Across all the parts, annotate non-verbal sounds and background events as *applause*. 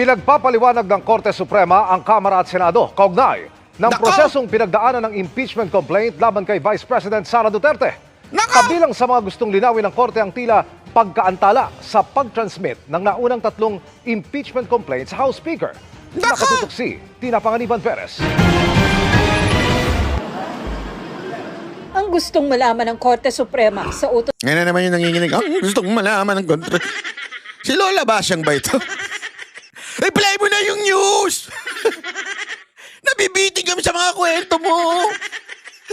Pinagpapaliwanag ng Korte Suprema ang Kamara at Senado kaugnay ng Nako! prosesong pinagdaanan ng impeachment complaint laban kay Vice President Sara Duterte. Nako! Kabilang sa mga gustong linawin ng Korte ang tila pagkaantala sa pag-transmit ng naunang tatlong impeachment complaint sa House Speaker. Nako! Nakatutok si Tina Panganiban Perez. ang gustong malaman ng Korte Suprema sa utos Ngayon na naman yung nanginginig. Ang gusto kong malaman ng kontra. Si Lola Basyang ba ito? Reply mo na yung news! *laughs* Nabibiting kami sa mga kwento mo!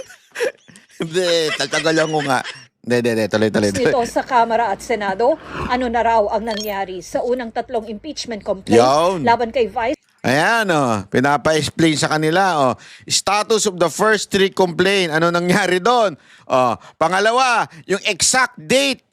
*laughs* Hindi, tatagalan ko nga. Hindi, hindi. Tuloy, tuloy, tuloy. nito sa Kamara at Senado, ano na raw ang nangyari sa unang tatlong impeachment complaint Yawn. laban kay Vice Ayan, oh, pinapa-explain sa kanila, oh. Status of the first three complaint. Ano nangyari doon? Oh, pangalawa, yung exact date.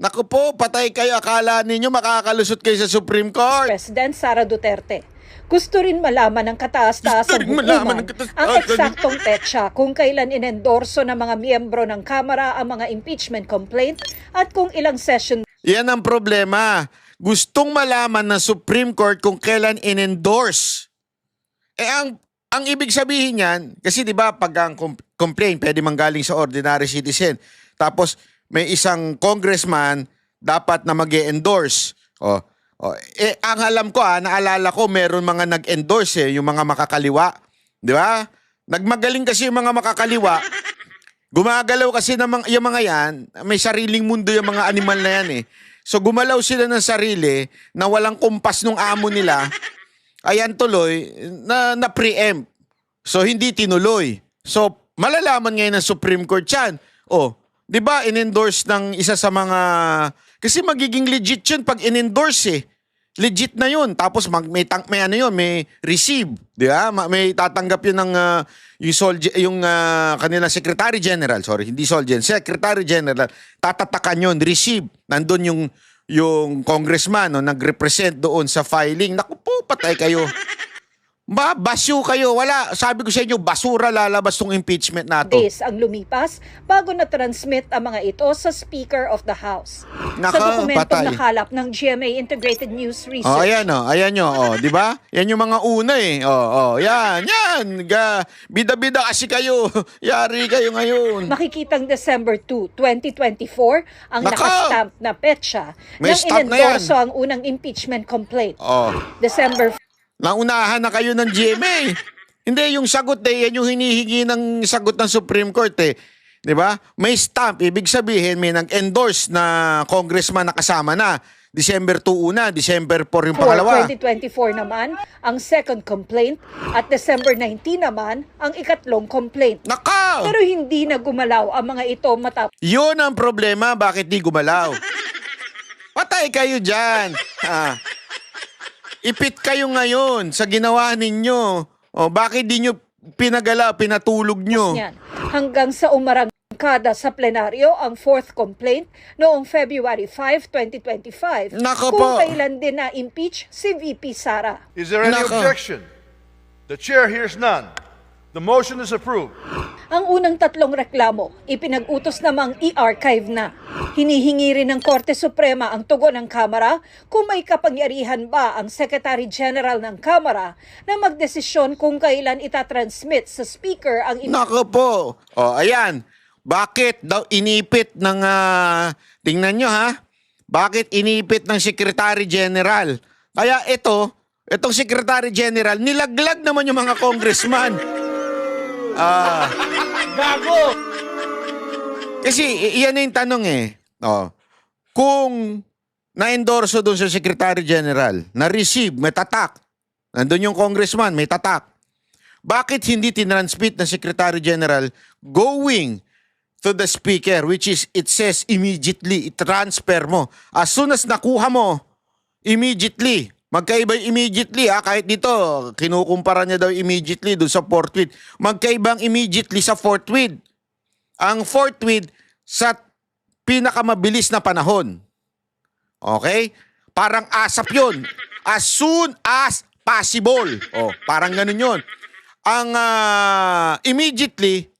Naku po, patay kayo. Akala ninyo makakalusot kayo sa Supreme Court. President Sara Duterte. Gusto rin malaman ng malaman hukuman ng kataas-taasan. ang eksaktong petsa kung kailan inendorso ng mga miyembro ng Kamara ang mga impeachment complaint at kung ilang session Yan ang problema. Gustong malaman ng Supreme Court kung kailan in-endorse. Eh ang ang ibig sabihin niyan, kasi 'di ba pag ang com- complaint pwede manggaling sa ordinary citizen. Tapos may isang congressman dapat na mag endorse Oh, oh, eh ang alam ko ah, naalala ko meron mga nag-endorse eh, yung mga makakaliwa, 'di ba? Nagmagaling kasi yung mga makakaliwa. Gumagalaw kasi ng mga, yung mga yan, may sariling mundo yung mga animal na yan eh. So gumalaw sila ng sarili na walang kumpas nung amo nila. Ayan tuloy na, na preempt. So hindi tinuloy. So malalaman ngayon ng Supreme Court yan. Oh, 'di ba in-endorse ng isa sa mga kasi magiging legit 'yun pag in-endorse eh. Legit na 'yun. Tapos mag, may tang, may ano 'yun, may receive, 'di ba? Ma- May tatanggap 'yun ng ah, yung Sol yung ah, kanila Secretary General, sorry, hindi Solgen, Secretary General, tatatakan 'yun, receive. Nandun yung yung congressman no, nag-represent doon sa filing. Naku po, patay kayo. Ba, basyo kayo. Wala. Sabi ko sa inyo, basura lalabas tong impeachment na to. days ang lumipas bago na-transmit ang mga ito sa Speaker of the House. Naka, sa dokumentong patay. nakalap ng GMA Integrated News Research. Oh, ayan oh, ayan nyo, oh, 'di ba? Yan yung mga una eh. Oh, oh, yan, yan. Ga, bida-bida kasi kayo. *laughs* Yari kayo ngayon. Makikitang December 2, 2024 ang Naka! nakastamp na petsa May nang stamp na inendorso yan. ang unang impeachment complaint. Oh, December naunahan na kayo ng GMA. *laughs* Hindi yung sagot eh, yan yung hinihingi ng sagot ng Supreme Court eh. 'Di ba? May stamp, ibig sabihin may nag-endorse na congressman na kasama na. December 2 una, December 4 yung 4, pangalawa. 2024 naman ang second complaint at December 19 naman ang ikatlong complaint. Naka! Pero hindi na gumalaw ang mga ito matapos Yun ang problema, bakit di gumalaw? *laughs* Patay kayo dyan. *laughs* Ah. Ipit kayo ngayon sa ginawa ninyo. O, bakit di nyo pinagala, pinatulog nyo? Hanggang sa umarangkada sa plenaryo ang fourth complaint noong February 5, 2025 Nako kung po. kailan din na-impeach si VP Sara. Is there any Nako. objection? The chair hears none. The motion is approved. Ang unang tatlong reklamo, ipinag-utos namang i-archive na. Hinihingi rin ng Korte Suprema ang tugon ng Kamara kung may kapangyarihan ba ang Secretary General ng Kamara na magdesisyon kung kailan itatransmit sa Speaker ang Nako po. O, ayan. Bakit daw inipit ng... ah, tingnan nyo ha. Bakit inipit ng Secretary General? Kaya ito, itong Secretary General, nilaglag naman yung mga congressman. Ah. Gago! Kasi i- iyan na yung tanong eh. Oh. Kung na-endorso doon sa Secretary General, na-receive, may tatak. Nandun yung congressman, may tatak. Bakit hindi tinransmit ng Secretary General going to the speaker which is it says immediately i-transfer mo as soon as nakuha mo immediately magkaiba immediately ha kahit dito kinukumpara niya daw immediately doon sa forthwith magkaibang immediately sa forthwith ang forthwith sa pinakamabilis na panahon okay parang asap yun as soon as possible oh parang ganun yun ang ah, immediately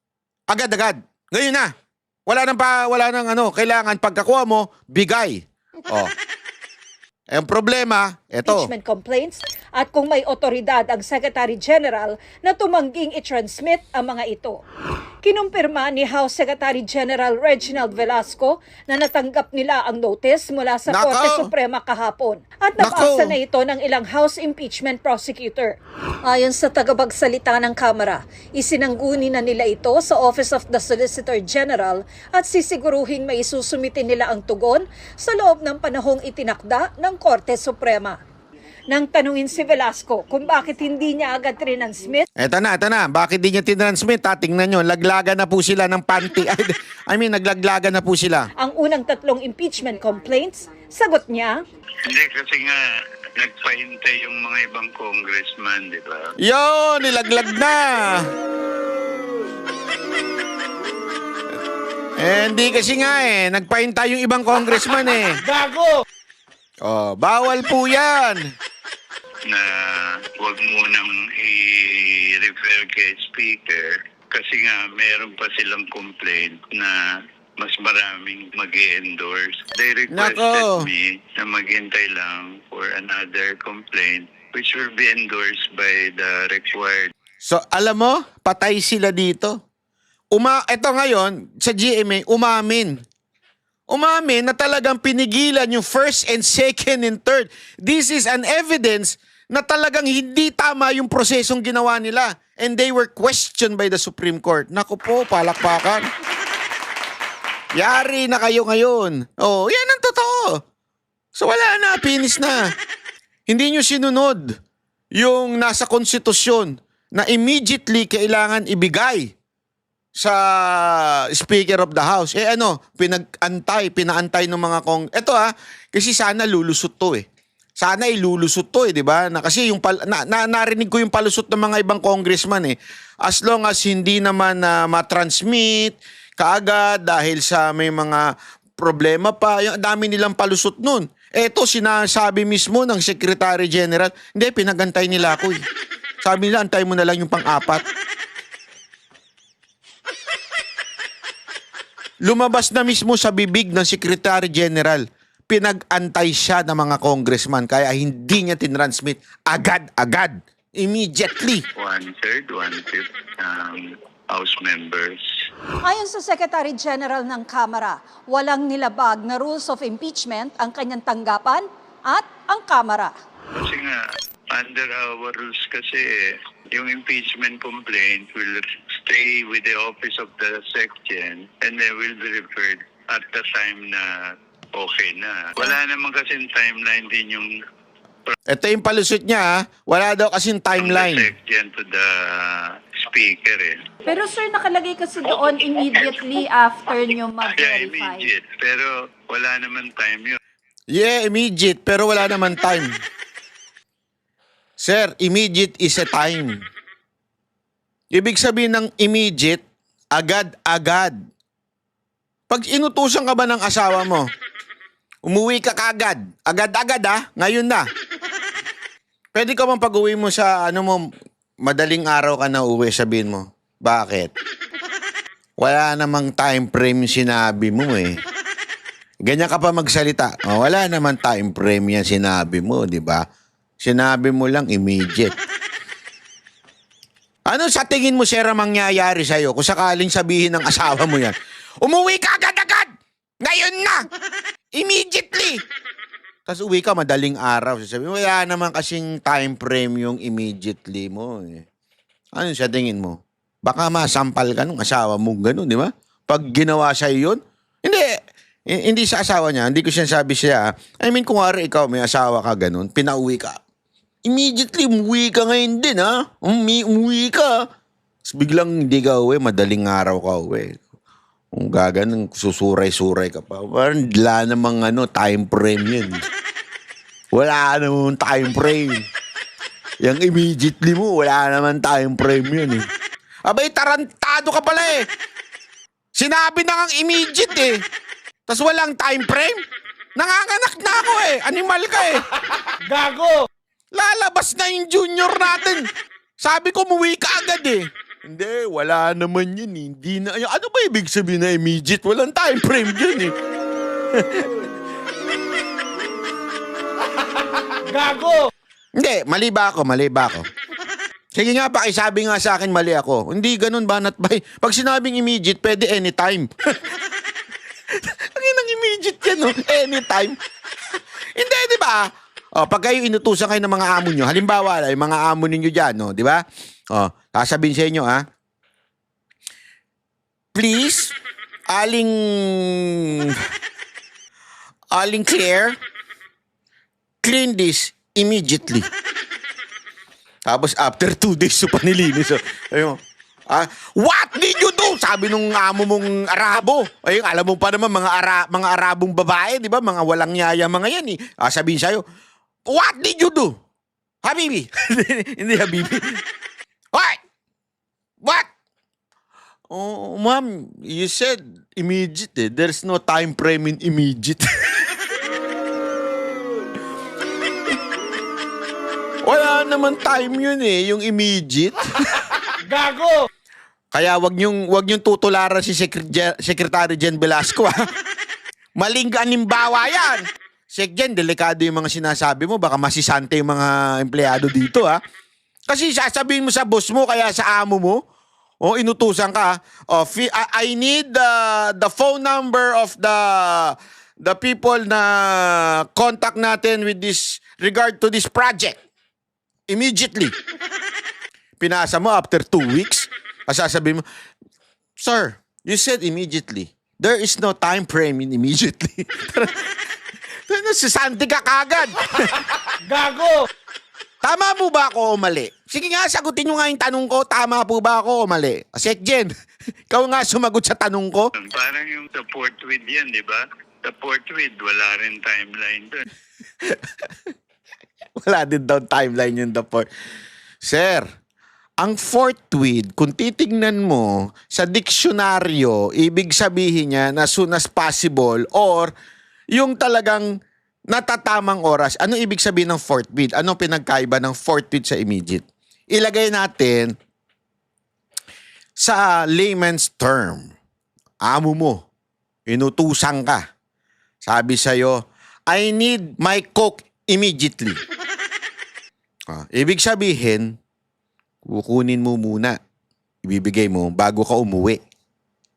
agad-agad. Ngayon na. Wala nang pa, wala nang ano, kailangan pagkakuha mo, bigay. Oh. Ang problema, eto. impeachment complaints at kung may otoridad ang Secretary General na tumangging i-transmit ang mga ito. Kinumpirma ni House Secretary General Reginald Velasco na natanggap nila ang notice mula sa Nako! Korte Suprema kahapon at nabasa Nako! na ito ng ilang House impeachment prosecutor. Ayon sa tagapagsalita ng Kamara, isinangguni na nila ito sa Office of the Solicitor General at sisiguruhin may isusumite nila ang tugon sa loob ng panahong itinakda ng Korte Suprema. Nang tanungin si Velasco kung bakit hindi niya agad trinansmit Eto na, eto na. Bakit di niya tinransmit? Ha? Tingnan nyo, laglagan na po sila ng panty. *laughs* I mean, naglaglagan na po sila. ang unang tatlong impeachment complaints, sagot niya, Hindi kasi nga nagpahintay yung mga ibang congressman, di ba? Yo, nilaglag na. Eh, hindi kasi nga eh. Nagpahintay yung ibang congressman eh. Gago! Oh, bawal po yan. Na huwag munang i-refer kay speaker kasi nga meron pa silang complaint na mas maraming mag endorse They requested Nako. me na maghintay lang for another complaint which will be endorsed by the required So, alam mo, patay sila dito. Uma, eto ngayon, sa GMA, umamin. Umamin na talagang pinigilan yung first and second and third. This is an evidence na talagang hindi tama yung prosesong ginawa nila. And they were questioned by the Supreme Court. Naku po, palakpakan. Yari na kayo ngayon. Oh, yan ang totoo. So wala na, finish na. Hindi nyo sinunod yung nasa konstitusyon na immediately kailangan ibigay sa Speaker of the House. Eh ano, pinag-antay, pinaantay ng mga kong... Ito ha, kasi sana lulusot to eh. Sana ilulusot to eh, di ba? Na, kasi yung pal- na, na- narinig ko yung palusot ng mga ibang congressman eh. As long as hindi naman na matransmit kaagad dahil sa may mga problema pa, yung dami nilang palusot nun. Eto, sinasabi mismo ng Secretary General, hindi, pinagantay nila ako eh. Sabi nila, antay mo na lang yung pang-apat. Lumabas na mismo sa bibig ng Secretary General. Pinag-antay siya ng mga congressman kaya hindi niya tinransmit agad-agad. Immediately. one-third, one-fifth um, House members. Ayon sa Secretary General ng Kamara, walang nilabag na rules of impeachment ang kanyang tanggapan at ang Kamara. Kasi nga, under our rules kasi, yung impeachment complaint will stay with the office of the section and then will be referred at the time na okay na. Wala naman kasing timeline din yung Ito yung palusot niya, ha? wala daw kasing from the timeline. section to the speaker eh. Pero sir, nakalagay kasi doon immediately after nyo mag-verify. immediate, pero wala naman time yun. Yeah, immediate, pero wala naman time. Sir, immediate is a time. Ibig sabihin ng immediate, agad-agad. Pag inutusan ka ba ng asawa mo, umuwi ka kagad. Agad-agad ah, ngayon na. Pwede ka bang pag-uwi mo sa ano mo, madaling araw ka na uwi, sabihin mo. Bakit? Wala namang time frame sinabi mo eh. Ganyan ka pa magsalita. Oh, wala naman time frame yan sinabi mo, di ba? Sinabi mo lang immediate. Ano sa tingin mo, Sir, ang mangyayari sa'yo kung sakaling sabihin ng asawa mo yan? Umuwi ka agad-agad! Ngayon na! Immediately! Tapos uwi ka madaling araw. Sasabi, wala naman kasing time frame yung immediately mo. Eh. Ano sa tingin mo? Baka masampal ka nung asawa mo ganun, di ba? Pag ginawa sa'yo yun, hindi. Hindi sa asawa niya. Hindi ko siya sabi siya. I mean, kung wari ikaw may asawa ka ganun, pinauwi ka. Immediately, umuwi ka ngayon din, ha? Umi umuwi ka. Tapos biglang hindi ka uwi, madaling araw ka uwi. Kung gaganon, susuray-suray ka pa. Parang wala namang ano, time frame yun. Wala namang time frame. Yung immediately mo, wala naman time frame yun eh. Abay, tarantado ka pala eh. Sinabi na kang immediate eh. Tapos walang time frame. Nanganganak na ako eh. Animal ka eh. Gago! Lalabas na yung junior natin. Sabi ko, muwi ka agad eh. Hindi, wala naman yun eh. Hindi na, ano ba ibig sabihin na immediate? Walang time frame yun eh. *laughs* Hindi, mali ba ako? Mali ba ako? Sige nga, pakisabi nga sa akin, mali ako. Hindi ganun, banat bay. Pag sinabing immediate, pwede anytime. *laughs* Ang inang immediate yan, no? Anytime. Hindi, di ba? O, pag kayo inutusan kayo ng mga amo nyo, halimbawa, yung mga amo ninyo dyan, no? Di ba? O, sasabihin sa inyo, ha? Please, aling... Aling Claire, clean this immediately. Tapos after two days, so panilinis. So, ayun. Ah, what did you do? Sabi nung amo mong Arabo. Ayun, alam mo pa naman mga ara, mga Arabong babae, 'di ba? Mga walang yaya mga 'yan eh. Ah, sabihin sa'yo, "What did you do?" Habibi. *laughs* Hindi Habibi. What? What? Oh, ma'am, you said immediate eh. There's no time frame in immediate. *laughs* Wala naman time yun eh, yung immediate. Gago! Kaya wag niyong wag niyong tutularan si Secre- Secretary Jen Velasco ha. *laughs* Maling ganimbawa yan. Sek Jen, delikado yung mga sinasabi mo. Baka masisante yung mga empleyado dito ha. Kasi sasabihin mo sa boss mo kaya sa amo mo. O inutusan ka. O, fi- I, need the the phone number of the the people na contact natin with this regard to this project. Immediately pinasa mo after two weeks, sasabihin mo, Sir, you said immediately. There is no time frame in immediately. *laughs* Ano, si Santi ka kagad. *laughs* Gago! Tama po ba ako o mali? Sige nga, sagutin nyo nga yung tanong ko. Tama po ba ako o mali? Sek Jen, *laughs* ikaw nga sumagot sa tanong ko. Parang yung sa Port With yan, di ba? Sa Port With, wala rin timeline doon. *laughs* Wala din daw timeline yung the fourth. Sir, ang fourth tweet, kung titignan mo sa diksyonaryo, ibig sabihin niya na soon as possible or yung talagang natatamang oras. Ano ibig sabihin ng fourth tweet? Ano pinagkaiba ng fourth tweet sa immediate? Ilagay natin sa layman's term. Amo mo, inutusan ka. Sabi sa'yo, I need my coke immediately. *laughs* Ah, ibig sabihin, kukunin mo muna. Ibibigay mo bago ka umuwi.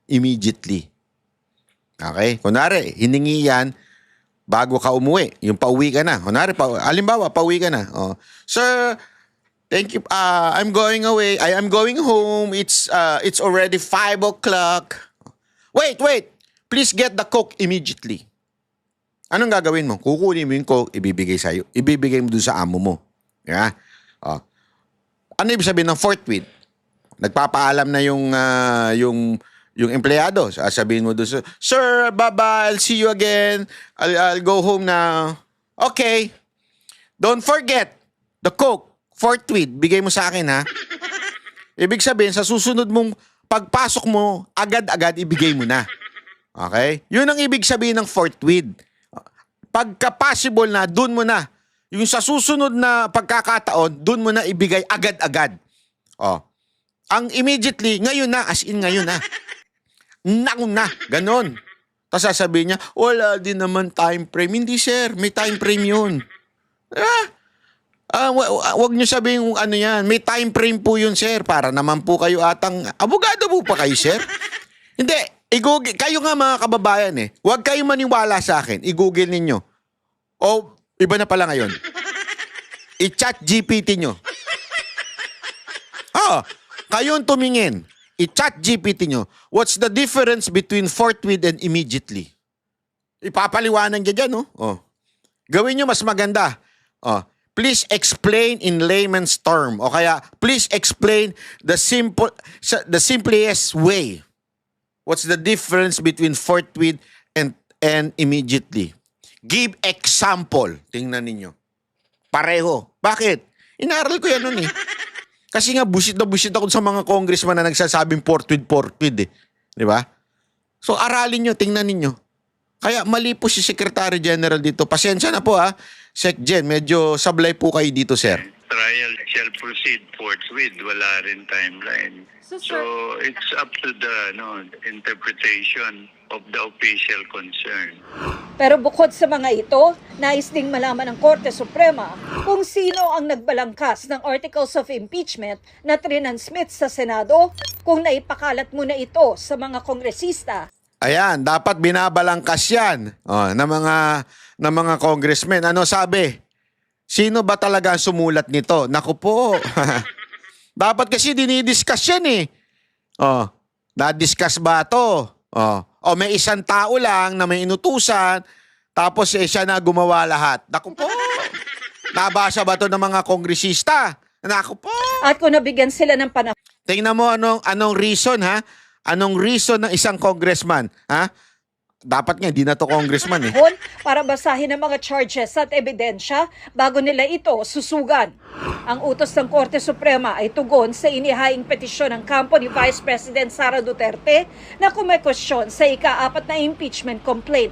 Immediately. Okay? Kunwari, hiningi yan bago ka umuwi. Yung pauwi ka na. Kunwari, pa, alimbawa, pauwi ka na. Oh. Sir, thank you. Uh, I'm going away. I am going home. It's uh, it's already 5 o'clock. Wait, wait. Please get the coke immediately. Anong gagawin mo? Kukunin mo yung coke, ibibigay sa'yo. Ibibigay mo dun sa amo mo. Yeah? Oh. Ano ibig sabihin ng fourth tweet? Nagpapaalam na yung ah, yung yung empleyado. Sasabihin mo doon, Sir, bye-bye. I'll see you again. I'll, I'll go home now. Okay. Don't forget the coke. Fourth tweet. Bigay mo sa akin, ha? Ibig sabihin, sa susunod mong pagpasok mo, agad-agad ibigay mo na. Okay? Yun ang ibig sabihin ng fourth tweet. Pagka possible na, dun mo na. Yung sa susunod na pagkakataon, dun mo na ibigay agad-agad. Oh. Ang immediately, ngayon na, as in ngayon na. Naku na, ganon. Tapos sasabihin niya, wala din naman time frame. Hindi sir, may time frame yun. Ah, ah, wa- wa- wag niyo sabihin kung ano yan. May time frame po yun, sir. Para naman po kayo atang, abogado po pa kayo, sir. Hindi, i-google, kayo nga mga kababayan eh. Huwag kayo maniwala sa akin. I-google ninyo. O, iba na pala ngayon. I-chat GPT nyo. Oh, kayon tumingin. I-chat GPT nyo. What's the difference between forthwith and immediately? Ipapaliwanag niya dyan, no? Oh. Gawin nyo mas maganda. Oh. Please explain in layman's term. O kaya, please explain the simple, the simplest way. What's the difference between forthwith and and immediately? Give example. Tingnan ninyo. Pareho. Bakit? Inaral ko yan nun eh. Kasi nga busit na busit ako sa mga congressman na nagsasabing forthwith, forthwith eh. Di ba? So aralin nyo, tingnan ninyo. Kaya mali po si Secretary General dito. Pasensya na po ha. Sec Gen, medyo sablay po kayo dito, sir. Trial shall proceed forthwith. Wala rin timeline. So, So, it's up to the no, interpretation of the official concern. Pero bukod sa mga ito, nais ding malaman ng Korte Suprema kung sino ang nagbalangkas ng Articles of Impeachment na trinansmit sa Senado kung naipakalat mo na ito sa mga kongresista Ayan, dapat binabalangkas yan oh, ng mga ng mga congressmen. Ano sabi? Sino ba talaga ang sumulat nito? Naku po. *laughs* dapat kasi dinidiscuss yan eh. Oh, na-discuss ba to? Oh, o may isang tao lang na may inutusan tapos eh, siya na gumawa lahat. Naku po. Nabasa ba to ng mga kongresista? Naku po. at kung nabigyan sila ng panahon Tingnan mo anong anong reason ha? Anong reason ng isang congressman, ha? Dapat nga hindi na to congressman eh. para basahin ang mga charges at ebidensya bago nila ito susugan. Ang utos ng Korte Suprema ay tugon sa inihaing petisyon ng kampo ni Vice President Sara Duterte na kumekwestiyon sa ika-apat na impeachment complaint.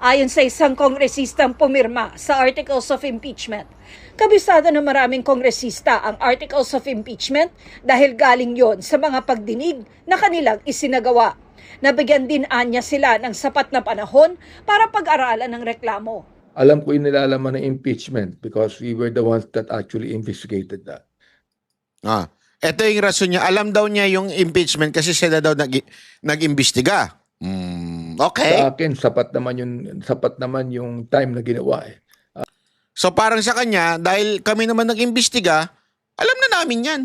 Ayon sa isang kongresistang pumirma sa Articles of Impeachment, kabisado ng maraming kongresista ang Articles of Impeachment dahil galing yon sa mga pagdinig na kanilang isinagawa. Nabigyan din anya sila ng sapat na panahon para pag-aralan ng reklamo. alam ko yung nilalaman ng impeachment because we were the ones that actually investigated that. Ah, ito yung rason niya. Alam daw niya yung impeachment kasi sila daw nag nag-imbestiga. Hmm, okay. Sa akin, sapat naman yung sapat naman yung time na ginawa eh. So parang sa kanya, dahil kami naman nag-imbestiga, alam na namin yan.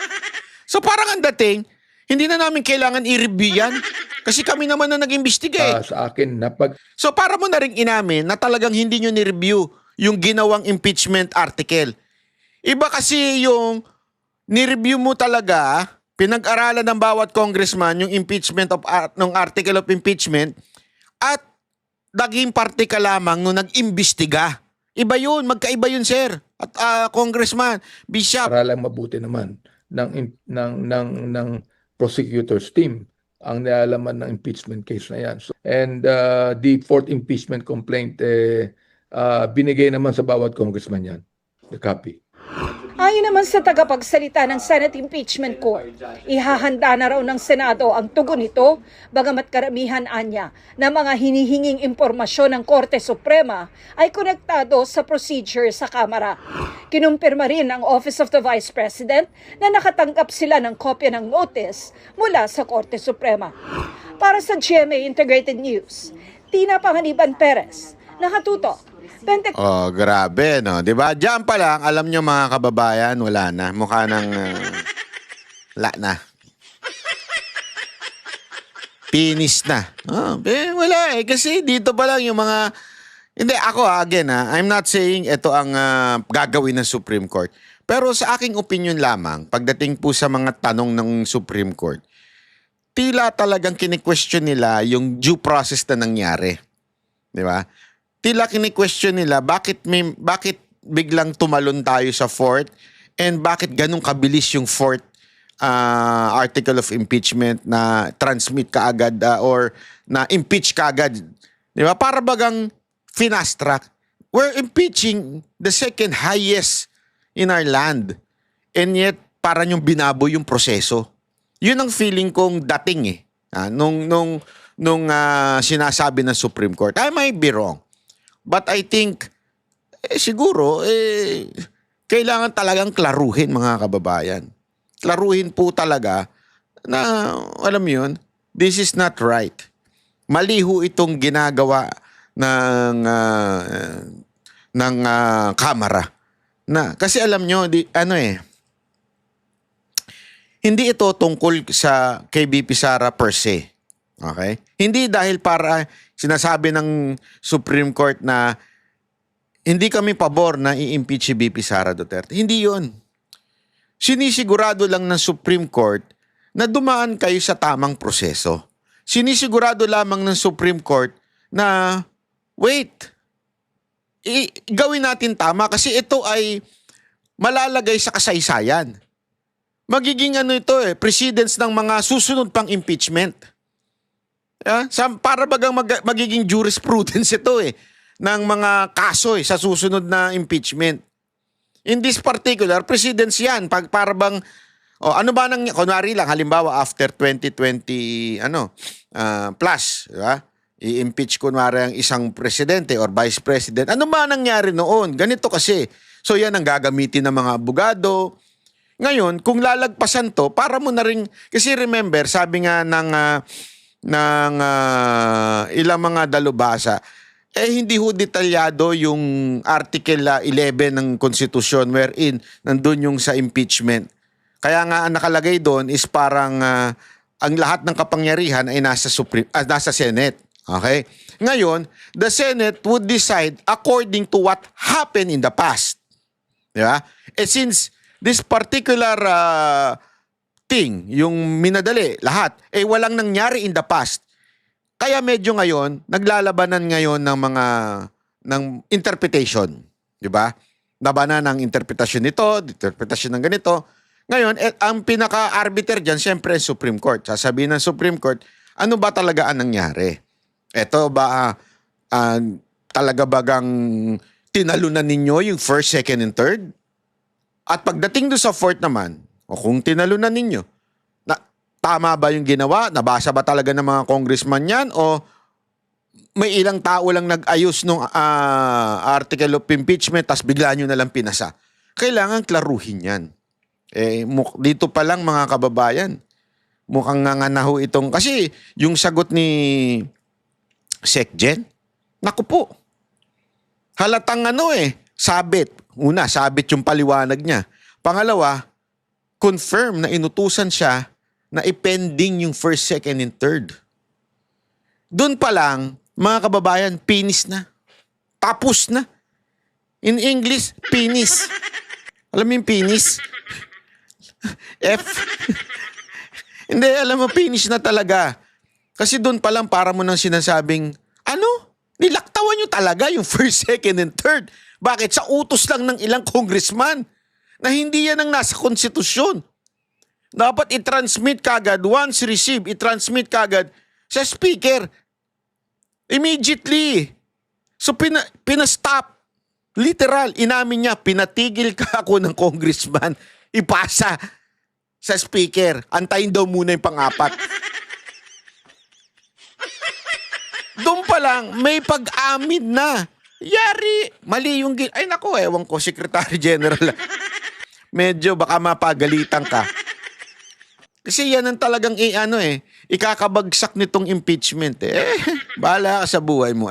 *laughs* so parang ang dating, hindi na namin kailangan i-review yan. Kasi kami naman na nag-imbestiga eh. Ah, sa akin, napag So para mo na rin inamin na talagang hindi nyo ni-review yung ginawang impeachment article. Iba kasi yung ni-review mo talaga, pinag-aralan ng bawat congressman yung impeachment of ar- ng article of impeachment at naging parte ka lamang nung nag-imbestiga. Iba yun, magkaiba yun sir. At ah, congressman, bishop, para lang mabuti naman ng ng ng ng prosecutor's team ang nilalaman ng impeachment case na yan. So, and uh, the fourth impeachment complaint eh, uh, binigay naman sa bawat congressman yan. The copy. Ayon naman sa tagapagsalita ng Senate Impeachment Court, ihahanda na raw ng Senado ang tugon nito, bagamat karamihan anya na mga hinihinging impormasyon ng Korte Suprema ay konektado sa procedure sa Kamara. Kinumpirma rin ng Office of the Vice President na nakatanggap sila ng kopya ng notice mula sa Korte Suprema. Para sa GMA Integrated News, Tina Panganiban Perez, nakatutok. 20 Oh, grabe, no? 'Di ba? Diyan pa lang, alam nyo mga kababayan, wala na. Mukha ng uh, la na. Pinis na. Oh, eh, wala eh. Kasi dito pa lang yung mga... Hindi, ako ah, again ah, I'm not saying ito ang ah, gagawin ng Supreme Court. Pero sa aking opinion lamang, pagdating po sa mga tanong ng Supreme Court, tila talagang kini-question nila yung due process na nangyari. Di ba? Tila kini-question nila bakit may bakit biglang tumalon tayo sa fourth and bakit ganun kabilis yung fourth uh, article of impeachment na transmit kaagad uh, or na impeach kaagad. Di ba? Para bagang finast track. We're impeaching the second highest in our land. And yet, para yung binabo yung proseso. Yun ang feeling kong dating eh. Ah, nung nung nung ah, sinasabi ng Supreme Court. I might be wrong. But I think eh, siguro eh kailangan talagang klaruhin mga kababayan. Klaruhin po talaga na alam mo yun, this is not right. Maliho itong ginagawa ng ah, ng kamera. Na kasi alam nyo, di, ano eh hindi ito tungkol sa kay BP Sara per se. Okay? Hindi dahil para sinasabi ng Supreme Court na hindi kami pabor na i-impeach si BP Sara Duterte. Hindi yon. Sinisigurado lang ng Supreme Court na dumaan kayo sa tamang proseso. Sinisigurado lamang ng Supreme Court na wait, i- gawin natin tama kasi ito ay malalagay sa kasaysayan magiging ano ito eh, precedence ng mga susunod pang impeachment. Yeah? Sa, para bagang mag, magiging jurisprudence *laughs* ito eh, ng mga kaso eh, sa susunod na impeachment. In this particular, precedence yan. Pag para bang, oh, ano ba nang, kunwari lang, halimbawa after 2020, ano, ah, plus, di ba? i-impeach kunwari ang isang presidente or vice president. Ano ba nangyari noon? Ganito kasi. So yan ang gagamitin ng mga abogado. Ngayon, kung lalagpasan to, para mo na rin, kasi remember, sabi nga ng, ah, ng ah, ilang mga dalubhasa, eh hindi ho detalyado yung Article ah, 11 ng Konstitusyon wherein nandun yung sa impeachment. Kaya nga ang nakalagay doon is parang ah, ang lahat ng kapangyarihan ay nasa Supreme ah, nasa Senate. Okay? Ngayon, the Senate would decide according to what happened in the past. Di ba? Eh since this particular ah, thing, yung minadali, lahat, eh walang nangyari in the past. Kaya medyo ngayon, naglalabanan ngayon ng mga ng interpretation. Di ba? Labanan ng interpretasyon nito, interpretasyon ng ganito. Ngayon, eh, ang pinaka-arbiter dyan, siyempre, Supreme Court. Sasabihin ng Supreme Court, ano ba talaga ang nangyari? Ito ba ah, ah, talaga bagang tinalunan ninyo yung first, second, and third? At pagdating doon sa fourth naman, o kung tinalunan ninyo, na, tama ba yung ginawa? Nabasa ba talaga ng mga congressman yan? O may ilang tao lang nag-ayos nung ah, article of impeachment tas bigla nyo na lang pinasa? Kailangan klaruhin yan. Eh, dito pa lang mga kababayan, mukhang nga nga na itong, kasi yung sagot ni Secgen, naku po, halatang ano eh, sabit. Una, sabit yung paliwanag niya. Pangalawa, confirm na inutusan siya na ipending yung first, second, and third. Doon pa lang, mga kababayan, pinis na. Tapos na. In English, penis. Alam mo yung penis? *laughs* F. *laughs* Hindi, alam mo, finish na talaga. Kasi doon pa lang para mo nang sinasabing, ano? Nilaktawan nyo talaga yung first, second, and third. Bakit? Sa utos lang ng ilang congressman na hindi yan ang nasa konstitusyon. Dapat i-transmit kagad, once received, i-transmit kagad sa speaker. Immediately. So pina, pinastop. Literal, inamin niya, pinatigil ka ako ng congressman. Ipasa sa speaker. Antayin daw muna yung pang-apat. Doon pa lang, may pag-amin na. Yari, mali yung... Ay nako, ewan ko, Secretary General. Medyo baka mapagalitan ka. Kasi yan ang talagang i- ano eh, ikakabagsak nitong impeachment eh. eh bahala ka sa buhay mo.